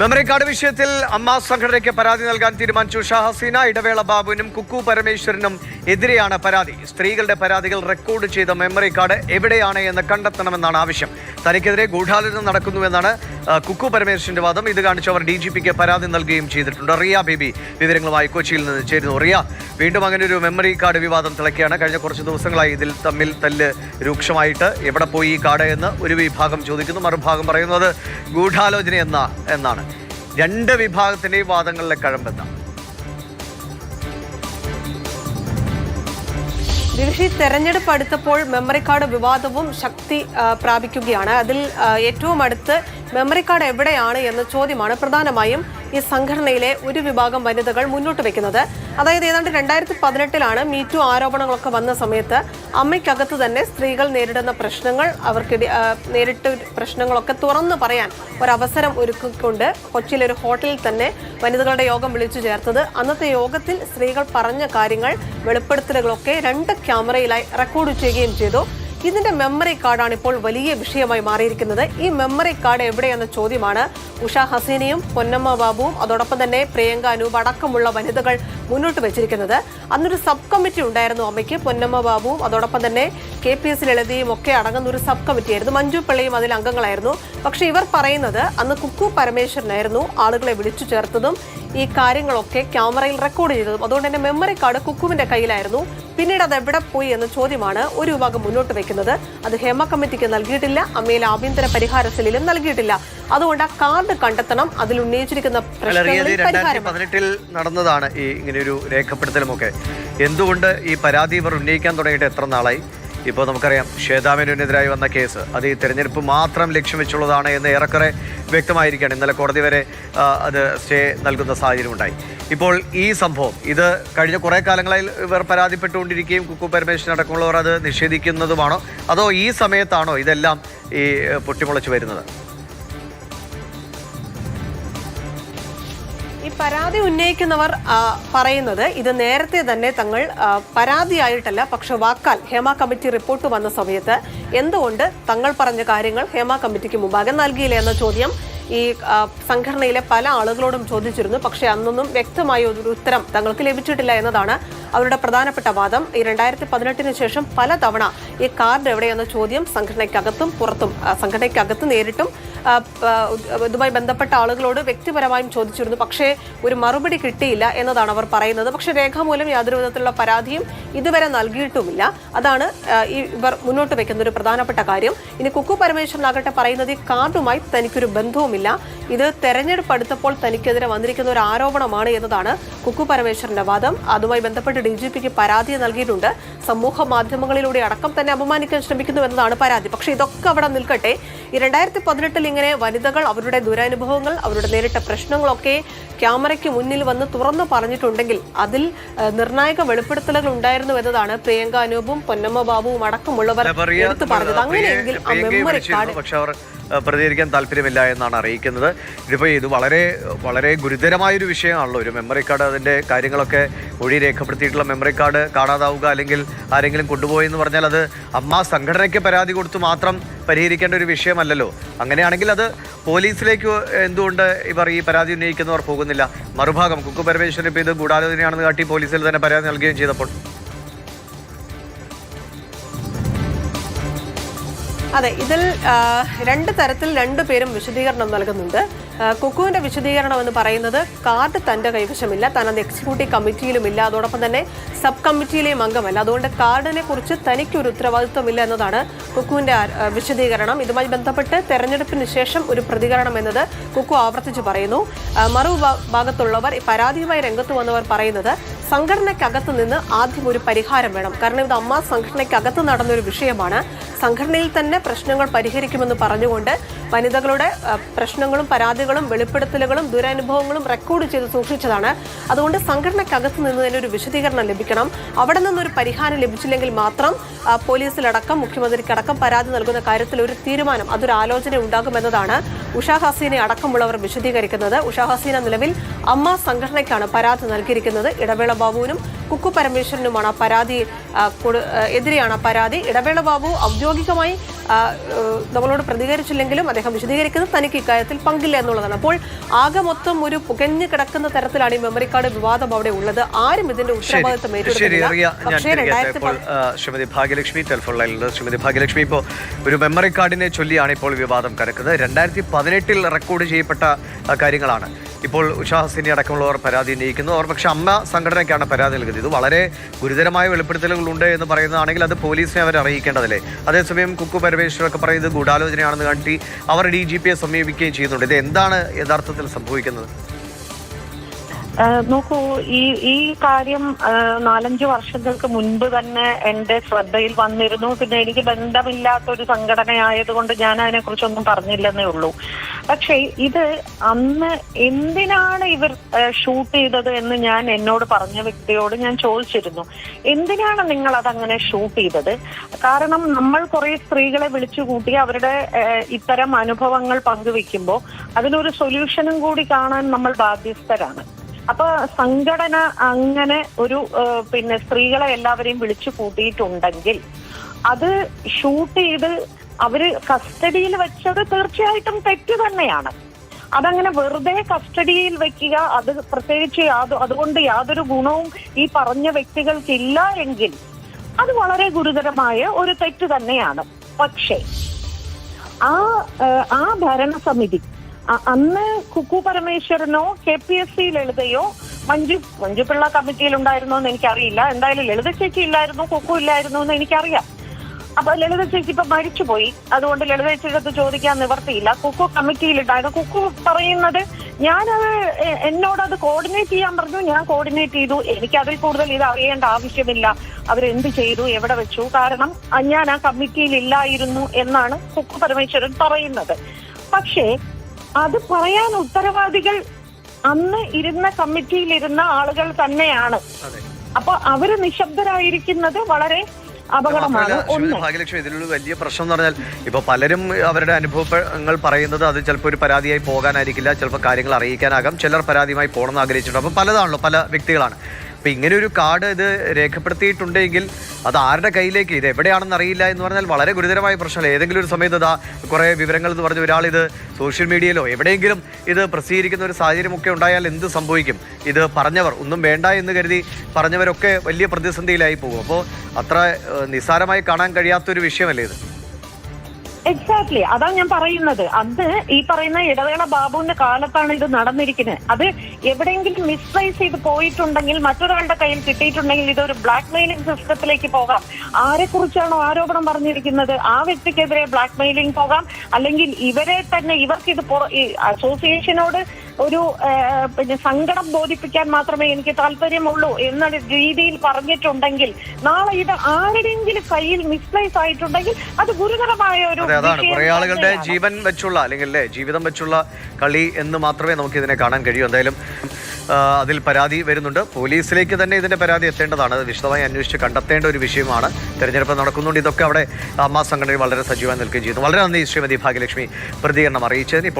Memory card വിഷയത്തിൽ അമ്മ സംഘടനയ്ക്ക് പരാതി നൽകാൻ തീരുമാനിച്ചു. ഷാ ഹസീന ഇടവേള ബാബുവിനും കുക്കു പരമേശ്വരനും എതിരെയാണ് പരാതി. സ്ത്രീകളുടെ പരാതികൾ റെക്കോർഡ് ചെയ്ത മെമ്മറി കാർഡ് എവിടെയാണ് എന്ന് കണ്ടെത്തണമെന്നാണ് ആവശ്യം. തനിക്കെതിരെ ഗൂഢാലോചന നടക്കുന്നുവെന്നാണ് കുക്കു പരമേശ്വരന്റെ വാദം. ഇത് കാണിച്ച് അവർ ഡി ജി പിക്ക് പരാതി നൽകുകയും ചെയ്തിട്ടുണ്ട്. റിയ ബേബി വിവരങ്ങളുമായി കൊച്ചിയിൽ നിന്ന് ചേരുന്നു. റിയ വീണ്ടും അങ്ങനെ ഒരു മെമ്മറി കാർഡ് വിവാദം തിളക്കുകയാണ് കഴിഞ്ഞ കുറച്ച് ദിവസങ്ങളായി ഇതിൽ തമ്മിൽ തല്ല് രൂക്ഷമായിട്ട് എവിടെ പോയി ഈ കാർഡ് എന്ന് ഒരു വിഭാഗം ചോദിക്കുന്നു. മറുഭാഗം പറയുന്നത് ഗൂഢാലോചന എന്ന എന്നാണ്. രണ്ട് വിഭാഗത്തിന്റെയും വാദങ്ങളിലെ കഴമ്പെന്താണ് ദിവിഷി തെരഞ്ഞെടുപ്പ് അടുത്തപ്പോൾ മെമ്മറി കാർഡ് വിവാദവും ശക്തി പ്രാപിക്കുകയാണ്. അതിൽ ഏറ്റവും അടുത്ത് മെമ്മറി കാർഡ് എവിടെയാണ് എന്ന ചോദ്യമാണ് പ്രധാനമായും ഈ സംഘടനയിലെ ഒരു വിഭാഗം വനിതകൾ മുന്നോട്ട് വെക്കുന്നത്. അതായത് ഏതാണ്ട് രണ്ടായിരത്തി പതിനെട്ടിലാണ് മീറ്റു ആരോപണങ്ങളൊക്കെ വന്ന സമയത്ത് അമ്മയ്ക്കകത്ത് തന്നെ സ്ത്രീകൾ നേരിടുന്ന പ്രശ്നങ്ങൾ അവർക്ക് നേരിട്ട് പ്രശ്നങ്ങളൊക്കെ തുറന്നു പറയാൻ ഒരവസരം ഒരുക്കിക്കൊണ്ട് കൊച്ചിയിലെ ഒരു ഹോട്ടലിൽ തന്നെ വനിതകളുടെ യോഗം വിളിച്ചു ചേർത്തത്. അന്നത്തെ യോഗത്തിൽ സ്ത്രീകൾ പറഞ്ഞ കാര്യങ്ങൾ വെളിപ്പെടുത്തലുകളൊക്കെ രണ്ട് ക്യാമറയിലായി റെക്കോർഡ് ചെയ്യുകയും ചെയ്തു. ഇതിന്റെ മെമ്മറി കാർഡാണ് ഇപ്പോൾ വലിയ വിഷയമായി മാറിയിരിക്കുന്നത്. ഈ മെമ്മറി കാർഡ് എവിടെയെന്ന ചോദ്യമാണ് ഉഷ ഹസീനയും പൊന്നമ്മ ബാബുവും അതോടൊപ്പം തന്നെ പ്രിയങ്ക അനൂപ് അടക്കമുള്ള വനിതകൾ മുന്നോട്ട് വെച്ചിരിക്കുന്നത്. അന്നൊരു സബ് കമ്മിറ്റി ഉണ്ടായിരുന്നു അമ്മയ്ക്ക് പൊന്നമ്മ ബാബുവും അതോടൊപ്പം തന്നെ കെ പി എസ് ലളിതയും ഒക്കെ അടങ്ങുന്ന ഒരു സബ് കമ്മിറ്റി ആയിരുന്നു. മഞ്ജു പിള്ളയും അതിൽ അംഗങ്ങളായിരുന്നു. പക്ഷെ ഇവർ പറയുന്നത് അന്ന് കുക്കു പരമേശ്വരനായിരുന്നു ആളുകളെ വിളിച്ചു ചേർത്തതും ഈ കാര്യങ്ങളൊക്കെ ക്യാമറയിൽ റെക്കോർഡ് ചെയ്തതും. അതുകൊണ്ട് തന്നെ മെമ്മറി കാർഡ് കുക്കുവിന്റെ കയ്യിലായിരുന്നു. പിന്നീട് അത് എവിടെ പോയി എന്ന ചോദ്യമാണ് ഒരു വിഭാഗം മുന്നോട്ട് വെക്കുന്നത്. അത് ഹേമ കമ്മിറ്റിക്ക് നൽകിയിട്ടില്ല അമ്മയിൽ ആഭ്യന്തര പരിഹാര സെല്ലിലും നൽകിയിട്ടില്ല. അതുകൊണ്ട് ആ കാർഡ് കണ്ടെത്തണം അതിൽ ഉന്നയിച്ചിരിക്കുന്ന പതിനെട്ടിൽ നടന്നതാണ് ഈ ഇങ്ങനെ ഒരു രേഖപ്പെടുത്തലുമൊക്കെ എന്തുകൊണ്ട് ഈ പരാതി ഇവർ ഉന്നയിക്കാൻ തുടങ്ങിയിട്ട് എത്ര നാളായി? ഇപ്പോൾ നമുക്കറിയാം ശ്വേതാമേനുവിനെതിരായി വന്ന കേസ്. അത് ഈ തെരഞ്ഞെടുപ്പ് മാത്രം ലക്ഷ്യം വെച്ചുള്ളതാണ് എന്ന് ഏറെക്കുറെ വ്യക്തമായിരിക്കുകയാണ്. ഇന്നലെ കോടതി വരെ അത് സ്റ്റേ നൽകുന്ന സാഹചര്യം ഉണ്ടായി ഇപ്പോൾ ഈ സംഭവം ഇത് കഴിഞ്ഞ കുറേ കാലങ്ങളായി ഇവർ പരാതിപ്പെട്ടുകൊണ്ടിരിക്കുകയും കുക്കു പരമേശ്വരൻ അടക്കമുള്ളവർ അത് നിഷേധിക്കുന്നതുമാണോ? അതോ ഈ സമയത്താണോ ഇതെല്ലാം ഈ പൊട്ടിമുളച്ച് വരുന്നത്? പരാതി ഉന്നയിക്കുന്നവർ പറയുന്നത് ഇത് നേരത്തെ തന്നെ തങ്ങൾ പരാതിയായിട്ടല്ല പക്ഷെ വാക്കാൽ ഹേമ കമ്മിറ്റി റിപ്പോർട്ട് വന്ന സമയത്ത് എന്തുകൊണ്ട് തങ്ങൾ പറഞ്ഞ കാര്യങ്ങൾ ഹേമ കമ്മിറ്റിക്ക് മുമ്പാകെ നൽകിയില്ല എന്ന ചോദ്യം ഈ സംഘടനയിലെ പല ആളുകളോടും ചോദിച്ചിരുന്നു. പക്ഷെ അന്നൊന്നും വ്യക്തമായ ഒരു ഉത്തരം തങ്ങൾക്ക് ലഭിച്ചിട്ടില്ല എന്നതാണ് അവരുടെ പ്രധാനപ്പെട്ട വാദം. ഈ രണ്ടായിരത്തി പതിനെട്ടിന് ശേഷം പല തവണ ഈ കാർഡ് എവിടെയെന്ന ചോദ്യം സംഘടനയ്ക്കകത്തും പുറത്തും സംഘടനയ്ക്കകത്ത് നേരിട്ടും ഇതുമായി ബന്ധപ്പെട്ട ആളുകളോട് വ്യക്തിപരമായും ചോദിച്ചിരുന്നു. പക്ഷേ ഒരു മറുപടി കിട്ടിയില്ല എന്നതാണ് അവർ പറയുന്നത്. പക്ഷേ രേഖാമൂലം യാതൊരു വിധത്തിലുള്ള പരാതിയും ഇതുവരെ നൽകിയിട്ടുമില്ല. അതാണ് ഇവർ മുന്നോട്ട് വെക്കുന്ന ഒരു പ്രധാനപ്പെട്ട കാര്യം. ഇനി കുക്കു പരമേശ്വരനാകട്ടെ പറയുന്നത് ഈ കാർഡുമായി തനിക്കൊരു ബന്ധവുമില്ല. ഇത് തെരഞ്ഞെടുപ്പ് അടുത്തപ്പോൾ തനിക്കെതിരെ വന്നിരിക്കുന്ന ഒരു ആരോപണമാണ് എന്നതാണ് കുക്കു പരമേശ്വരന്റെ വാദം. അതുമായി ബന്ധപ്പെട്ട് ഡി ജി പിക്ക് പരാതി നൽകിയിട്ടുണ്ട്. സമൂഹ മാധ്യമങ്ങളിലൂടെ അടക്കം തന്നെ അപമാനിക്കാൻ ശ്രമിക്കുന്നു എന്നതാണ് പരാതി. പക്ഷേ ഇതൊക്കെ അവിടെ നിൽക്കട്ടെ. ഈ രണ്ടായിരത്തി പതിനെട്ടിൽ ഇങ്ങനെ വനിതകൾ അവരുടെ ദുരനുഭവങ്ങൾ അവരുടെ നേരിട്ട പ്രശ്നങ്ങളൊക്കെ ക്യാമറയ്ക്ക് മുന്നിൽ വന്ന് തുറന്നു പറഞ്ഞിട്ടുണ്ടെങ്കിൽ അതിൽ നിർണായക വെളിപ്പെടുത്തലുകൾ ഉണ്ടായിരുന്നു എന്നതാണ് പ്രിയങ്ക അനൂപും പൊന്നമ്മ ബാബുവും അടക്കമുള്ളവർ എടുത്തു പറഞ്ഞത്. അങ്ങനെയെങ്കിൽ ആ മെമ്മറി കാർഡ് പ്രതികരിക്കാൻ താല്പര്യമില്ല എന്നാണ് അറിയിക്കുന്നത്. ഇതിപ്പോൾ ഇത് വളരെ വളരെ ഗുരുതരമായൊരു വിഷയമാണല്ലോ. ഒരു മെമ്മറി കാർഡ് അതിന്റെ കാര്യങ്ങളൊക്കെ ഒഴി രേഖപ്പെടുത്തിയിട്ടുള്ള മെമ്മറി കാർഡ് കാണാതാവുക അല്ലെങ്കിൽ ആരെങ്കിലും കൊണ്ടുപോയി എന്ന് പറഞ്ഞാൽ അത് അമ്മ സംഘടനയ്ക്ക് പരാതി കൊടുത്ത് മാത്രം പരിഹരിക്കേണ്ട ഒരു വിഷയമല്ലല്ലോ. അങ്ങനെയാണെങ്കിൽ അത് പോലീസിലേക്ക് എന്തുകൊണ്ട് ഇവർ ഈ പരാതി ഉന്നയിക്കുന്നവർ പോകുന്നില്ല? മറുഭാഗം കുക്കു പരമേശ്വരൻ ഇപ്പോൾ ഇത് ഗൂഢാലോചനയാണെന്ന് കാട്ടി പോലീസിൽ തന്നെ പരാതി നൽകുകയും ചെയ്തപ്പോൾ. അതെ ഇതിൽ രണ്ട് തരത്തിൽ രണ്ടു പേരും വിശദീകരണം നൽകുന്നുണ്ട്. കുക്കുവിന്റെ വിശദീകരണം എന്ന് പറയുന്നത് കാർഡ് തന്റെ കൈവശമില്ല താൻ അത് എക്സിക്യൂട്ടീവ് കമ്മിറ്റിയിലുമില്ല അതോടൊപ്പം തന്നെ സബ് കമ്മിറ്റിയിലെയും അംഗമല്ല. അതുകൊണ്ട് കാർഡിനെ കുറിച്ച് തനിക്കൊരു ഉത്തരവാദിത്വമില്ല എന്നതാണ് കുക്കുവിന്റെ വിശദീകരണം. ഇതുമായി ബന്ധപ്പെട്ട് തെരഞ്ഞെടുപ്പിന് ശേഷം ഒരു പ്രതികരണം എന്നത് കുക്കു ആവർത്തിച്ച് പറയുന്നു. മറുഭാഗത്തുള്ളവർ പരാതിയുമായി രംഗത്ത് വന്നവർ പറയുന്നത് സംഘടനയ്ക്കകത്ത് നിന്ന് ആദ്യം ഒരു പരിഹാരം വേണം. കാരണം ഇത് അമ്മ സംഘടനയ്ക്കകത്ത് നടന്നൊരു വിഷയമാണ്. സംഘടനയിൽ തന്നെ പ്രശ്നങ്ങൾ പരിഹരിക്കുമെന്ന് പറഞ്ഞുകൊണ്ട് വനിതകളുടെ പ്രശ്നങ്ങളും പരാതികളും വെളിപ്പെടുത്തലുകളും ദുരനുഭവങ്ങളും റെക്കോർഡ് ചെയ്ത് സൂക്ഷിച്ചതാണ്. അതുകൊണ്ട് സംഘടനയ്ക്കകത്ത് നിന്ന് തന്നെ ഒരു വിശദീകരണം ലഭിക്കണം. അവിടെ നിന്നൊരു പരിഹാരം ലഭിച്ചില്ലെങ്കിൽ മാത്രം പോലീസിലടക്കം മുഖ്യമന്ത്രിക്കടക്കം പരാതി നൽകുന്ന കാര്യത്തിൽ ഒരു തീരുമാനം അതൊരു ആലോചന ഉണ്ടാകുമെന്നതാണ് ഉഷാ ഹസീനെ അടക്കമുള്ളവർ വിശദീകരിക്കുന്നത്. ഉഷാ ഹസീന നിലവിൽ അമ്മ സംഘടനയ്ക്കാണ് പരാതി നൽകിയിരിക്കുന്നത്. ഇടവേള ബാബുവിനും കുക്കു പരമേശ്വരനുമാണ് പരാതി എതിരെയാണ് പരാതി. ഇടവേള ബാബു ഔദ്യോഗികമായി നമ്മളോട് പ്രതികരിച്ചില്ലെങ്കിലും അദ്ദേഹം വിശദീകരിക്കുന്നത് തനിക്ക് ഇക്കാര്യത്തിൽ പങ്കില്ല എന്നുള്ളതാണ്. അപ്പോൾ ആകെ മൊത്തം ഒരു പുകഞ്ഞു കിടക്കുന്ന തരത്തിലാണ് ഈ മെമ്മറി കാർഡ് വിവാദം അവിടെ ഉള്ളത്. ആരും ഇതിന്റെ ഇപ്പോൾ ശ്രീമതി ഭാഗ്യലക്ഷ്മി ടെലിഫോൺ ലൈനിലുണ്ട്. ശ്രീമതി ഭാഗ്യലക്ഷ്മി ഇപ്പോൾ ഒരു മെമ്മറി കാർഡിനെ ചൊല്ലിയാണ് ഇപ്പോൾ വിവാദം കിടക്കുന്നത് രണ്ടായിരത്തി പതിനെട്ടിൽ റെക്കോർഡ് ചെയ്യപ്പെട്ട കാര്യങ്ങളാണ്. ഇപ്പോൾ ഉഷാ ഹസിനി അടക്കമുള്ളവർ പരാതി ഉന്നയിക്കുന്നു. അവർ പക്ഷേ അമ്മ സംഘടനയ്ക്കാണ് പരാതി നൽകുന്നത് ഇത് വളരെ ഗുരുതരമായ വെളിപ്പെടുത്തലുകളുണ്ട് എന്ന് പറയുന്നതാണെങ്കിൽ അത് പോലീസിനെ അവർ അറിയിക്കേണ്ടതല്ലേ? അതേസമയം കുക്കു പരമേശ്വരൊക്കെ പറയുന്നത് ഗൂഢാലോചനയാണെന്ന് കാട്ടി അവർ ഡി ജി പിയെ സമീപിക്കുകയും ചെയ്യുന്നുണ്ട്. ഇത് എന്താണ് യഥാർത്ഥത്തിൽ സംഭവിക്കുന്നത്? നോക്കൂ ഈ ഈ കാര്യം നാലഞ്ച് വർഷങ്ങൾക്ക് മുൻപ് തന്നെ എന്റെ ശ്രദ്ധയിൽ വന്നിരുന്നു. പിന്നെ എനിക്ക് ബന്ധമില്ലാത്ത ഒരു സംഘടനയായതുകൊണ്ട് ഞാൻ അതിനെക്കുറിച്ചൊന്നും പറഞ്ഞില്ലെന്നേ ഉള്ളൂ. പക്ഷേ ഇത് അന്ന് എന്തിനാണ് ഇവർ ഷൂട്ട് ചെയ്തത് എന്ന് ഞാൻ എന്നോട് പറഞ്ഞ വ്യക്തിയോട് ഞാൻ ചോദിച്ചിരുന്നു. എന്തിനാണ് നിങ്ങൾ അതങ്ങനെ ഷൂട്ട് ചെയ്തത്? കാരണം നമ്മൾ കുറെ സ്ത്രീകളെ വിളിച്ചു കൂട്ടി അവരുടെ ഇത്തരം അനുഭവങ്ങൾ പങ്കുവെക്കുമ്പോൾ അതിനൊരു സൊല്യൂഷനും കൂടി കാണാൻ നമ്മൾ ബാധ്യസ്ഥരാണ്. അപ്പൊ സംഘടന അങ്ങനെ ഒരു പിന്നെ സ്ത്രീകളെ എല്ലാവരെയും വിളിച്ചു കൂട്ടിയിട്ടുണ്ടെങ്കിൽ അത് ഷൂട്ട് ചെയ്ത് അവർ കസ്റ്റഡിയിൽ വെച്ചത് തീർച്ചയായിട്ടും തെറ്റ് തന്നെയാണ്. അതങ്ങനെ വെറുതെ കസ്റ്റഡിയിൽ വെക്കുക അത് പ്രത്യേകിച്ച് അതുകൊണ്ട് യാതൊരു ഗുണവും ഈ പറഞ്ഞ വ്യക്തികൾക്കില്ല എങ്കിൽ അത് വളരെ ഗുരുതരമായ ഒരു തെറ്റ് തന്നെയാണ്. പക്ഷേ ആ ആ ഭരണസമിതി അന്ന് കുക്കു പരമേശ്വരനോ കെ പി എസ് സി ലളിതയോ മഞ്ജു മഞ്ജു പിള്ള കമ്മിറ്റിയിൽ ഉണ്ടായിരുന്നോ എന്ന് എനിക്കറിയില്ല. എന്തായാലും ലളിത ചേച്ചി ഇല്ലായിരുന്നു കുക്കു ഇല്ലായിരുന്നു എന്ന് എനിക്കറിയാം. അപ്പൊ ലളിത ചേച്ചി ഇപ്പൊ മരിച്ചുപോയി. അതുകൊണ്ട് ലളിത ചേച്ചിയുടെ ചോദിക്കാൻ നിവർത്തിയില്ല. കുക്കു കമ്മിറ്റിയിൽ ഉണ്ടായിരുന്നു. കുക്കു പറയുന്നത് ഞാനത് എന്നോട് അത് കോർഡിനേറ്റ് ചെയ്യാൻ പറഞ്ഞു. ഞാൻ കോർഡിനേറ്റ് ചെയ്തു. എനിക്ക് അതിൽ കൂടുതൽ ഇത് അറിയേണ്ട ആവശ്യമില്ല. അവരെന്ത് ചെയ്തു? എവിടെ വെച്ചു? കാരണം ഞാൻ ആ കമ്മിറ്റിയിൽ ഇല്ലായിരുന്നു എന്നാണ് കുക്കു പരമേശ്വരൻ പറയുന്നത്. പക്ഷേ അത് പറയാൻ ഉത്തരവാദികൾ അന്ന് ഇരുന്ന കമ്മിറ്റിയിലിരുന്ന ആളുകൾ തന്നെയാണ്. അപ്പൊ അവർ നിശബ്ദരായിരിക്കുന്നത് വളരെ അപകടമാണ്. ഭാഗ്യലക്ഷ്മി ഇതിലൊരു വലിയ പ്രശ്നം എന്ന് പറഞ്ഞാൽ ഇപ്പൊ പലരും അവരുടെ അനുഭവങ്ങൾ പറയുന്നത് അത് ചിലപ്പോൾ ഒരു പരാതിയായി പോകാനായിരിക്കില്ല ചിലപ്പോൾ കാര്യങ്ങൾ അറിയിക്കാനാകാം ചിലർ പരാതിയുമായി പോകണമെന്ന് ആഗ്രഹിച്ചിട്ടുണ്ട്. അപ്പം പലതാണല്ലോ പല വ്യക്തികളാണ്. അപ്പൊ ഇങ്ങനെ ഒരു കാർഡ് ഇത് രേഖപ്പെടുത്തിയിട്ടുണ്ടെങ്കിൽ അത് ആരുടെ കയ്യിലേക്ക്? ഇത് എവിടെയാണെന്ന് അറിയില്ല എന്ന് പറഞ്ഞാൽ വളരെ ഗുരുതരമായ പ്രശ്നമല്ല? ഏതെങ്കിലും ഒരു സമയത്ത് ഇതാ കുറെ വിവരങ്ങൾ എന്ന് പറഞ്ഞ് ഒരാൾ ഇത് സോഷ്യൽ മീഡിയയിലോ എവിടെയെങ്കിലും ഇത് പ്രസിദ്ധീകരിക്കുന്ന ഒരു സാഹചര്യമൊക്കെ ഉണ്ടായാൽ എന്ത് സംഭവിക്കും? ഇത് പറഞ്ഞവർ ഒന്നും വേണ്ട എന്ന് കരുതി പറഞ്ഞവരൊക്കെ വലിയ പ്രതിസന്ധിയിലായി പോകും. അപ്പോൾ അത്ര നിസ്സാരമായി കാണാൻ കഴിയാത്തൊരു വിഷയമല്ലേ ഇത്? എക്സാക്ട്ലി അതാ ഞാൻ പറയുന്നത്. അന്ന് ഈ പറയുന്ന ഇടവേള ബാബുവിന്റെ കാലത്താണ് ഇത് നടന്നിരിക്കുന്നത്. അത് എവിടെയെങ്കിലും മിസ്പ്ലേസ് ചെയ്ത് പോയിട്ടുണ്ടെങ്കിൽ മറ്റൊരാളുടെ കയ്യിൽ കിട്ടിയിട്ടുണ്ടെങ്കിൽ ഇതൊരു ബ്ലാക്ക് മെയിലിംഗ് സിസ്റ്റത്തിലേക്ക് പോകാം. ആരെക്കുറിച്ചാണോ ആരോപണം പറഞ്ഞിരിക്കുന്നത്? ആ വ്യക്തിക്കെതിരെ ബ്ലാക്ക് മെയിലിംഗ് പോകാം. അല്ലെങ്കിൽ ഇവരെ തന്നെ ഇവർക്ക് ഇത് അസോസിയേഷനോട് ഒരു പിന്നെ സങ്കടം ബോധിപ്പിക്കാൻ മാത്രമേ എനിക്ക് താല്പര്യമുള്ളൂ എന്ന രീതിയിൽ പറഞ്ഞിട്ടുണ്ടെങ്കിൽ നാളെ ഇത് ആരുടെയെങ്കിലും കയ്യിൽ മിസ്പ്ലേസ് ആയിട്ടുണ്ടെങ്കിൽ അത് ഗുരുതരമായ ഒരു അതെ അതാണ്. കുറെ ആളുകളുടെ ജീവൻ വെച്ചുള്ള അല്ലെങ്കിൽ അല്ലേ ജീവിതം വെച്ചുള്ള കളി എന്ന് മാത്രമേ നമുക്ക് ഇതിനെ കാണാൻ കഴിയൂ. എന്തായാലും അതിൽ പരാതി വരുന്നുണ്ട്. പോലീസിലേക്ക് തന്നെ ഇതിന്റെ പരാതി എത്തേണ്ടതാണ്. വിശദമായി അന്വേഷിച്ച് കണ്ടെത്തേണ്ട ഒരു വിഷയമാണ്. തെരഞ്ഞെടുപ്പ് നടക്കുന്നുണ്ട്. ഇതൊക്കെ അവിടെ അമ്മ സംഘടനയിൽ വളരെ സജീവമായി നിൽക്കുകയും ചെയ്യുന്നു വളരെ നന്ദി ശ്രീമതി ഭാഗ്യലക്ഷ്മി പ്രതികരണം അറിയിച്ചതിന്.